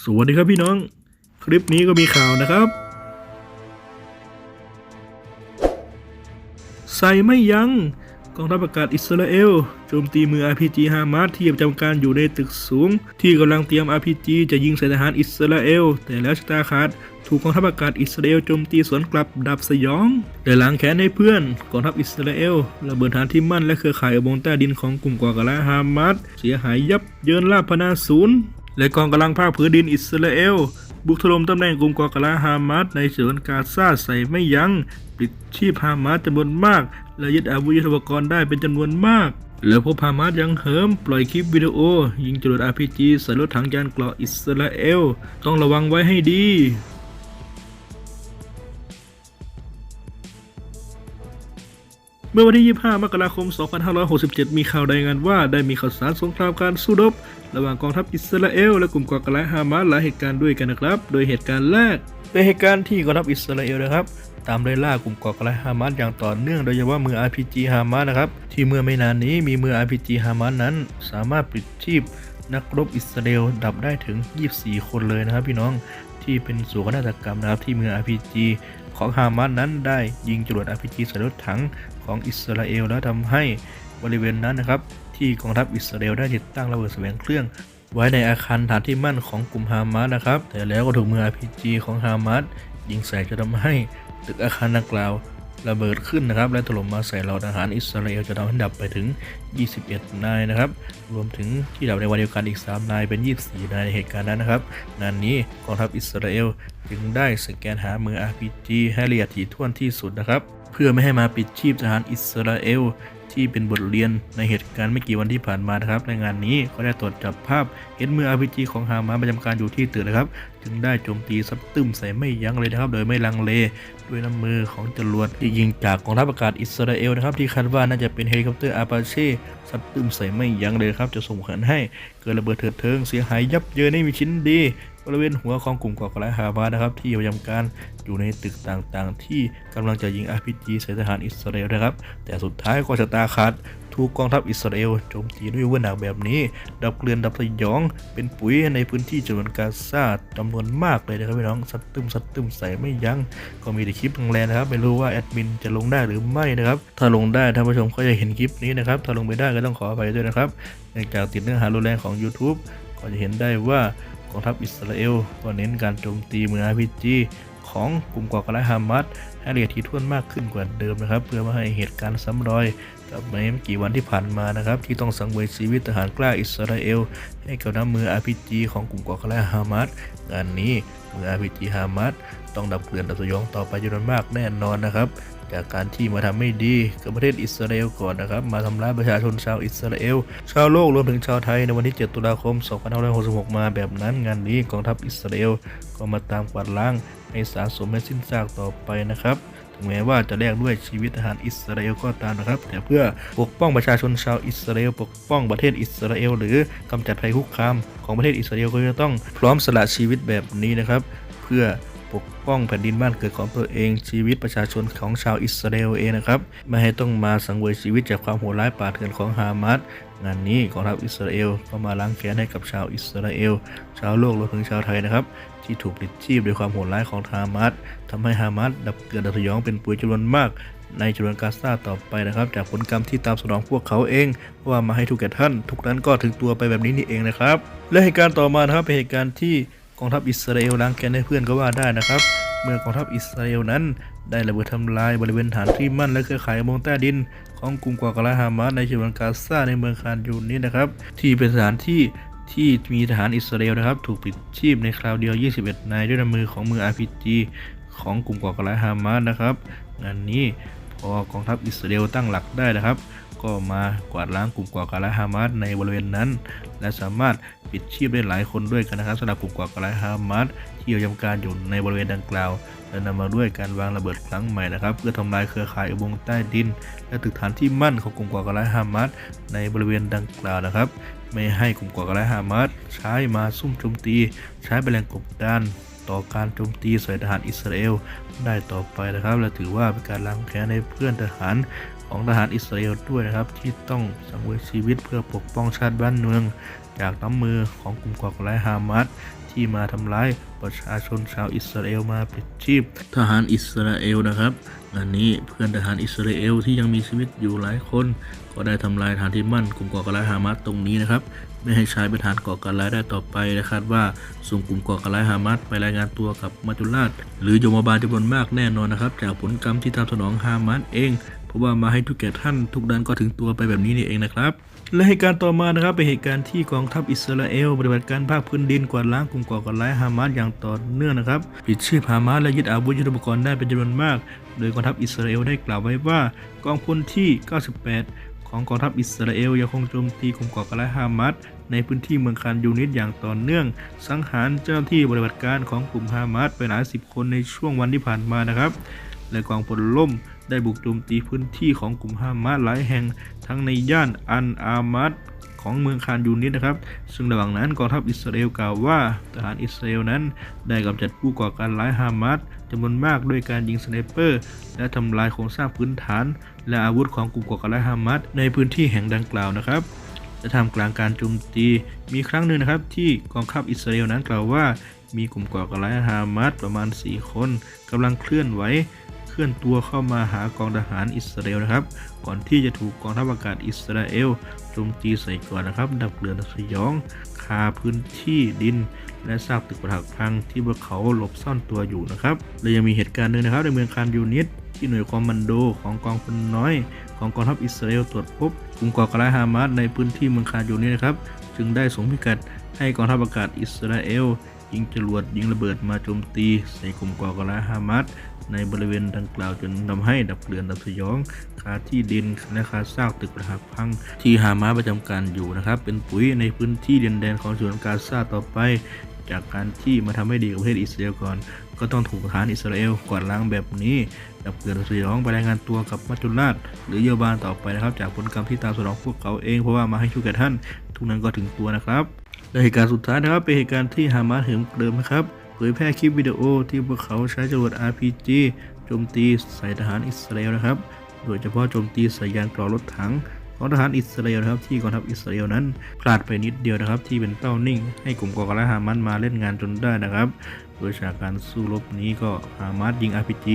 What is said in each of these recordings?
สวัสดีครับพี่น้อง คลิปนี้ก็มีข่าวนะครับ ใส่ไม่ยัง้งกองทัพอากาศอิสราเอลโจมตีมือ RPG ฮามาสที่ประจำการอยู่ในตึกสูง ที่กำลังเตรียม RPG จะยิงใส่ทหารอิสราเอล แต่แล้วชะตาขาด ถูกกองทัพอากาศอิสราเอลโจมตีสวนกลับดับสยองแต่ล้างแค้นให้เพื่อนกองทัพอิสราเอลระเบิดฐานที่มั่นและเครือข่ายอุโมงค์ใต้ดินของกลุ่มก่อการร้ายฮามาสเสียหายยับเยินลาบพนาศูนย์ และกองกำลังภาคพื้นดินอิสราเอล บุกถล่มตำแหน่งกลุ่มก่อการร้ายฮามาสในฉนวนกาซาใส่ไม่ยัง้งปลิดชีพฮามาสจำนวนมาก และยึดอาวุธยุทโธปกรณ์ได้เป็นจำนวนมาก แล้วพบฮามาสยังเหิม ปล่อยคลิปวิดีโอ ยิงจรวด RPG ใส่รถถังยานเกราะอิสราเอล ต้องระวังไว้ให้ดี เมื่อวันที่ 25 มกราคม 2567 มีข่าวรายงานว่าได้มีข่าวสารสงครามการสู้รบ ระหว่างกองทัพอิสราเอลและกลุ่มก่อการร้ายฮามาสหลายเหตุการณ์ด้วยกันนะครับ โดยเหตุการณ์แรกเป็นเหตุการณ์ที่กองทัพอิสราเอลนะครับตามไล่ล่ากลุ่มก่อการร้ายฮามาสอย่างต่อเนื่องโดยเฉพาะมือ RPG ฮามาสนะครับ ที่เมื่อไม่นานนี้มีมือ RPG ฮามาสนั้น สามารถปลิดชีพนักรบอิสราเอลดับได้ถึง 24 คนเลยนะครับพี่น้องที่เป็นสู่นาฏกรรมนะครับที่มือ RPG ของฮามาสนั้นได้ยิงจรวด RPG ใส่รถถัง ของอิสราเอล แล้วทำให้บริเวณนั้นนะครับ ที่กองทัพอิสราเอลได้ติดตั้งระเบิดแสวงเครื่อง ไว้ในอาคารฐานที่มั่นของกลุ่มฮามาสนะครับ แต่แล้วก็ถูกมือ RPG ของฮามาสยิงใส่จนทำให้ตึกอาคารดังกล่าวระเบิดขึ้นนะครับ และถล่มมาใส่เหล่าทหารอิสราเอลจะทำให้ดับไปถึง 21 นายนะครับ รวมถึงที่ดับในวันเดียวกันอีก 3 นายเป็น 24 นายในเหตุการณ์นั้นนะครับ งานนี้กองทัพอิสราเอลจึงได้สแกนหามือ RPG ให้ละเอียดถี่ถ้วนที่สุดนะครับ เพื่อไม่ให้มาปิดชีพทหารอิสราเอลที่เป็นบทเรียนในเหตุการณ์ไม่กี่วันที่ผ่านมานะครับ ในงานนี้ก็ได้ตรวจจับภาพ เห็นมือ RPG ของฮามาสประจำการอยู่ที่ตึกนะครับ จึงได้โจมตีซับตึมใส่ไม่ยั้งเลยนะครับ โดยไม่ลังเลด้วยน้ำมือของจรวดที่ยิงจากกองทัพอากาศอิสราเอลนะครับ ที่คาดว่าน่าจะเป็นเฮลิคอปเตอร์อาปาเช่ซัดตึมใส่ไม่ยั้งเลยครับ จะส่งผลให้เกิดระเบิดเถิดเทิงเสียหายยับเยินไม่มีชิ้นดี บริเวณหัวของกลุ่มก่อการร้ายฮามาสนะครับที่ประจำการอยู่ในตึกต่างๆ ที่กำลังจะยิง RPG ใส่ทหารอิสราเอลนะครับ แต่สุดท้ายก็ชะตาขาดถูกกองทัพอิสราเอลโจมตีด้วยวุธหนักแบบนี้ ดับเกลื่อนดับสยอง เป็นปุ๋ยในพื้นที่จำนวนกาซาจำนวนมากเลยนะครับพี่น้องสัดตึมสัดตึมใส่ไม่ยัง้งก็มีแต่คลิปแรงนะครับ ไม่รู้ว่าแอดมินจะลงได้หรือไม่นะครับ ถ้าลงได้ท่านผู้ชมก็จะเห็นคลิปนี้นะครับ ถ้าลงไม่ได้ก็ต้องขออภัยด้วยนะครับเนื่องจากติดเนื้อหารุนแรงของ YouTube ก็จะเห็นได้ว่า กองทัพอิสราเอลก็เน้นการโจมตีมืองอาพิจีของกลุ่มก่อการร้ายฮามาสให้ละเอียดถี่ถ้วนมากขึ้นกว่าเดิมนะครับ เพื่อไม่ให้เหตุการณ์ซ้ำรอยกับในไม่กี่วันที่ผ่านมานะครับ ที่ต้องสังเวยชีวิตทหารกล้าอิสราเอล ให้กับน้ำมืออาพิจีของกลุ่มก่อการร้ายฮามาสงานนี้มืออาพิจีฮามาส ต้องดับเกลื่อนดับสยองต่อไปจำนวนมากแน่นอนนะครับ จากการที่มาทำไม่ดีกับประเทศอิสราเอลก่อนนะครับ มาทำร้ายประชาชนชาวอิสราเอล ชาวโลกรวมถึงชาวไทยในวันที่ 7 ตุลาคม 2566 มาแบบนั้นงานนี้กองทัพอิสราเอลก็มาตามกวาดล้างให้สาสมให้สิ้นซากต่อไปนะครับถึงแม้ว่าจะแลกด้วยชีวิตทหารอิสราเอลก็ตามนะครับ แต่เพื่อปกป้องประชาชนชาวอิสราเอลปกป้องประเทศอิสราเอลหรือกำจัดภัยคุกคามของประเทศอิสราเอลก็จะต้องพร้อมสละชีวิตแบบนี้นะครับ เพื่อ ปกป้องแผ่นดินบ้านเกิดของตัวเองชีวิตประชาชนของชาวอิสราเอลเองนะครับ ไม่ให้ต้องมาสังเวยชีวิตจากความโหดร้ายป่าเถื่อนของฮามาสงานนี้กองทัพอิสราเอลก็มาล้างแค้นให้กับชาวอิสราเอล ชาวโลกรวมถึงชาวไทยนะครับ ที่ถูกปลิดชีพด้วยความโหดร้ายของฮามาสทำให้ฮามาสดับเกลือนดับสยองเป็นปุ๋ยจำนวนมากในจำนวนกาซาต่อไปนะครับ จากผลกรรมที่ตามสนองพวกเขาเองว่ามาให้ทุกแก่ท่าน ทุกนั้นก็ถึงตัวไปแบบนี้นี่เองนะครับ และเหตุการณ์ต่อมานะครับเป็นเหตุการณ์ที่ กองทัพอิสราเอลล้างแค้นให้เพื่อนก็ว่าได้นะครับ เมื่อกองทัพอิสราเอลนั้น ได้ระเบิดทำลายบริเวณฐานที่มั่นและเครือข่ายมงใต้ดิน ของกลุ่มก่อการร้ายฮามาสในฉนวนกาซาในเมืองคานยูนนี้นะครับ ที่เป็นสถานที่ที่มีทหารอิสราเอลนะครับ ถูกปิดชีพในคราวเดียว 21 นายด้วยน้ำมือของมือ RPG ของกลุ่มก่อการร้ายฮามาสนะครับงานนี้พอกองทัพอิสราเอลตั้งหลักได้นะครับ ก็มากวาดล้างกลุ่มก่อการร้ายฮามาสในบริเวณนั้น และสามารถ ปิดชีพได้หลายคนด้วยกันนะครับสำหรับกลุ่มก่อการร้ายฮามาสที่ประจำการอยู่ในบริเวณดังกล่าวและนำมาด้วยการวางระเบิดครั้งใหม่นะครับ เพื่อทำลายเครือข่ายอุโมงค์ใต้ดิน และตึกฐานที่มั่นของกลุ่มก่อการร้ายฮามาสในบริเวณดังกล่าวนะครับ ไม่ให้กลุ่มก่อการร้ายฮามาสใช้มาซุ่มโจมตี ใช้เป็นแรงกดดันต่อการโจมตีใส่ทหารอิสราเอลได้ต่อไปนะครับ และถือว่าเป็นการล้างแค้นให้เพื่อนทหารของทหารอิสราเอลด้วยนะครับ ที่ต้องสังเวยชีวิตเพื่อปกป้องชาติบ้านเมือง จากน้ำมือของกลุ่มก่อการร้ายฮามาสที่มาทำร้ายประชาชนชาวอิสราเอลมาปิดชีพ ทหารอิสราเอลนะครับงานนี้เพื่อนทหารอิสราเอลที่ยังมีชีวิตอยู่หลายคน ก็ได้ทำลายฐานที่มั่นกลุ่มก่อการร้ายฮามาสตรงนี้นะครับ ไม่ให้ใช้เป็นฐานก่อการร้ายได้ต่อไปและคาดว่าส่งกลุ่มก่อการร้ายฮามาสไปรายงานตัวกับมัจจุราชหรือโยมบาลจำนวนมากแน่นอนนะครับจากผลกรรมที่ตามสนองฮามาสเองเพราะว่ามาให้ทุกแก่ท่านทุกดันก็ถึงตัวไปแบบนี้นี่เองนะครับ และเหตุการณ์ต่อมานะครับเป็นเหตุการณ์ที่กองทัพอิสราเอลปฏิบัติการภาคพื้นดินกวาดล้างกลุ่มก่อการร้ายฮามาสอย่างต่อเนื่องนะครับปิดชีพฮามาสและยึดอาวุธยุทโธปกรณ์ได้เป็นจำนวนมาก โดยกองทัพอิสราเอลได้กล่าวไว้ว่ากองพลที่ 98 ของกองทัพอิสราเอลยังคงโจมตีกลุ่มก่อการร้ายฮามาส ในพื้นที่เมืองคานยูนิตอย่างต่อเนื่อง สังหารเจ้าหน้าที่ปฏิบัติการของกลุ่มฮามาสไปหลายสิบคนในช่วงวันที่ผ่านมานะครับ และกองพลล่มได้บุกโจมตีพื้นที่ของกลุ่มฮามาสหลายแห่งทั้งในย่านอันอามัดของเมืองคานยูนิตนะครับ ซึ่งระหว่างนั้นกองทัพอิสราเอลกล่าวว่าทหารอิสราเอลนั้นได้กำจัดผู้ก่อการร้ายฮามาสจำนวนมากด้วยการยิงสไนเปอร์ และทำลายโครงสร้างพื้นฐาน และอาวุธของกลุ่มก่อการร้ายฮามาสในพื้นที่แห่งดังกล่าวนะครับ และทำกลางการโจมตี มีครั้งหนึ่งนะครับที่กองทัพอิสราเอลนั้นกล่าวว่ามีกลุ่มก่อการร้ายฮามาสประมาณ 4 คนกำลังเคลื่อนไหวเคลื่อนตัวเข้ามาหากองทหารอิสราเอลนะครับ ก่อนที่จะถูกกองทัพอากาศอิสราเอลโจมตีใส่ก่อนนะครับ ดับเรือนสยอง คาพื้นที่ดิน และซากตึกปรักพังที่พวกเขาหลบซ่อนตัวอยู่นะครับ และยังมีเหตุการณ์หนึ่งนะครับในเมืองคานยูนิตที่หน่วยคอมมานโดของกองพลน้อย ของกองทัพอิสราเอลตรวจพบ ลุ่มก่อการร้ายฮามาสในพื้นที่เมืองคานยูนิตนะครับ จึงได้ส่งพิกัดให้กองทัพอากาศอิสราเอล ยิงจรวดยิงระเบิดมาโจมตีใส่กลุ่มก่อการร้ายฮามาสในบริเวณดังกล่าวจนทำให้ดับเรือนดับสยอง คาที่ดินและคาซากตึกประหักพังที่ฮามาสประจำการอยู่นะครับ เป็นปุ๋ยในพื้นที่ดินแดนของฉนวนกาซาต่อไป จากการที่มาทำให้ดีกับประเทศอิสราเอลก่อน ก็ต้องถูกทหารอิสราเอลกวาดล้างแบบนี้ดับเรือนสยองไปรายงานตัวกับมัจจุราชหรือเยาวบาลต่อไปนะครับ จากผลกรรมที่ตามสนองพวกเขาเองเพราะว่ามาให้ช่วยแก่ท่าน ทุกนั้นก็ถึงตัวนะครับและเหตุการณ์สุดท้ายนะครับเป็นเหตุการณ์ที่ฮามาสเหิมเกริมนะครับเผยแพร่คลิปวิดีโอที่พวกเขาใช้จรวด RPG โจมตีใส่ทหารอิสราเอลนะครับ โดยเฉพาะโจมตีใส่ยานกรอรถถัง ของทหารอิสราเอลนะครับที่กองทัพอิสราเอลนั้นพลาดไปนิดเดียวนะครับ ที่เป็นเป้านิ่ง ให้กลุ่มก่อการร้ายฮามาสมาเล่นงานจนได้นะครับ โดยจากการสู้รบนี้ก็ฮามาสยิง RPG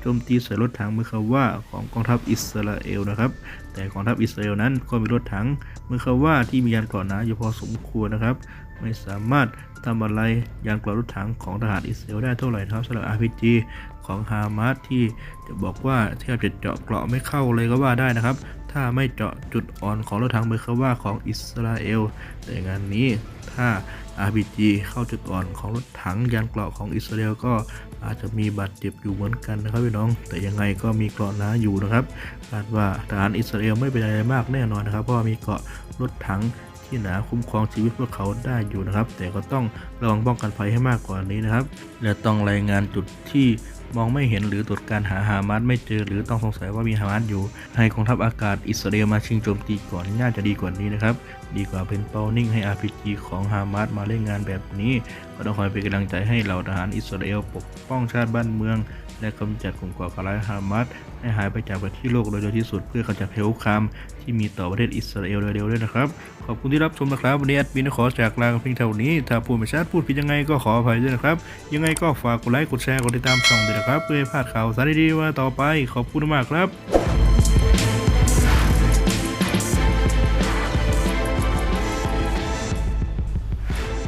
โจมตีใส่รถถังเมื่อคาว่าของกองทัพอิสราเอลนะครับ แต่กองทัพอิสราเอลนั้นก็มีรถถังเมื่อคาว่าที่มียานเกราะหนาอยู่พอสมควรนะครับ ไม่สามารถทำอะไรยานเกราะรถถังของทหารอิสราเอลได้เท่าไหร่นะครับสำหรับ RPG ของฮามาสที่จะบอกว่าแทบจะเจาะเกราะไม่เข้าเลยก็ว่าได้นะครับ ถ้าไม่เจาะจุดอ่อนของรถถังเบคาว่าของอิสราเอลแต่งานนี้ถ้า RPG เข้าจุดอ่อนของรถถังยานเกราะของอิสราเอลก็อาจจะมีบาดเจ็บอยู่เหมือนกันนะครับพี่น้อง แต่ยังไงก็มีเกราะหนาอยู่นะครับคาดว่าทหารอิสราเอลไม่เป็นอะไรมากแน่นอนนะครับเพราะมีเกราะรถถังที่หนาคุ้มครองชีวิตพวกเขาได้อยู่นะครับ แต่ก็ต้องระวังป้องกันภัยให้มากกว่านี้นะครับ และต้องรายงานจุดที่ มองไม่เห็นหรือตรวจการหาฮามาสไม่เจอ หรือต้องสงสัยว่ามีฮามาสอยู่ ให้กองทัพอากาศอิสราเอลมาชิงโจมตีก่อนน่าจะดีกว่านี้นะครับ ดีกว่าเป็นเป้านิ่งให้ RPG ของฮามาสมาเล่นงานแบบนี้ ก็ต้องคอยเป็นกำลังใจให้เหล่าทหารอิสราเอลปกป้องชาติบ้านเมือง และกำจัดกลุ่มก่อการร้ายฮามาสให้หายไปจากประเทศโลกโดยเร็วที่สุดเพื่อกำจัดภัยคุกคามที่มีต่อประเทศอิสราเอลโดยเร็วด้วยนะครับ ขอบคุณที่รับชมนะครับ วันนี้แอดมินขอจากลาเพียงเท่านี้ ถ้าพูดไม่ชัดพูดผิดยังไงก็ขออภัยด้วยนะครับ ยังไงก็ฝากกดไลค์กดแชร์กดติดตามช่องด้วยนะครับเพื่อพลาดข่าวสารดีๆว่าต่อไปขอบคุณมากครับ